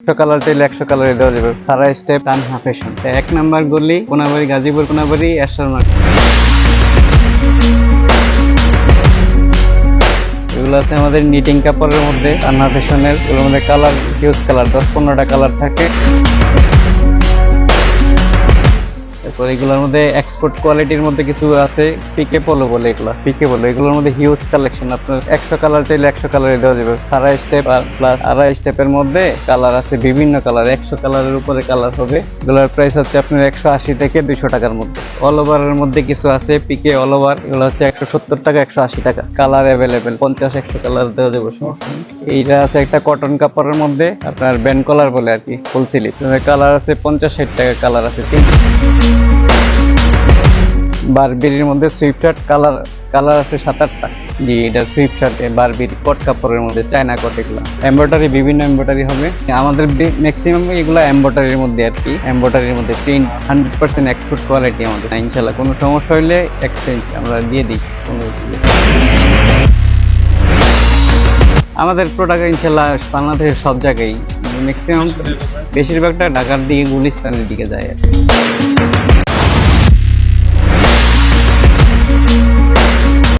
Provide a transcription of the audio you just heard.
একশো কালার চাইলে একশো কালারে দেওয়া যাবে। সারা স্টেপ টান হাফেশন এক নাম্বার গলি, কোনাবাড়ি, গাজীপুর কোনাবাড়ি এরশাদ মার্কেট এগুলো আছে আমাদের নিটিং কাপড়ের মধ্যে তানহা ফ্যাশনের এগুলোর মধ্যে কালার হিউজ কালার দশ পনেরোটা কালার থাকে। তারপর এগুলোর মধ্যে এক্সপোর্ট কোয়ালিটির মধ্যে কিছু আছে পিকে পোলো বলে এগুলো পিকে পোলো এগুলোর মধ্যে হিউজ কালেকশন আপনার একশো কালার চাইলে একশো কালারে দেওয়া যাবে। সারা স্টেপ আর প্লাস আড়াই স্টেপের মধ্যে কালার আছে বিভিন্ন কালার একশো কালারের উপরে কালার হবে। এগুলোর প্রাইস হচ্ছে আপনার একশো আশি থেকে দুশো টাকার মধ্যে। অল ওভারের মধ্যে কিছু আছে পিকে অল ওভার এগুলো হচ্ছে একশো সত্তর টাকা, একশো আশি টাকা। কালার অ্যাভেলেবেল পঞ্চাশ, একশো কালার দেওয়া যাবে এইটা আছে একটা কটন কাপড়ের মধ্যে, আপনার ব্যান্ড কলার বলে আর কি ফুল স্লিপ কালার আছে পঞ্চাশ, ষাট টাকা কালার আছে তিন বারবিরির মধ্যে সুইফট শার্ট কালার কালার আছে সাত আটটা জি, এটা সুইফট শার্ট বারবির, কট কাপড়ের মধ্যে, চায়না কট এগুলো। এমব্রয়ডারি বিভিন্ন এমব্রয়ডারি হবে। আমাদের ম্যাক্সিমাম এগুলো এমব্রয়ডারির মধ্যে আর কি। এমব্রয়ডারির মধ্যে print hundred percent export quality আমাদের। ইনশাল্লাহ কোনো সমস্যা হলে এক্সচেঞ্জ আমরা দিয়ে দিই। কোনো আমাদের প্রোডাক্ট ইনশাল্লাহ বাংলাদেশের সব জায়গায় ম্যাক্সিমাম বেশিরভাগটা ঢাকার দিকে, গুলিস্তানের দিকে যায় আর কি।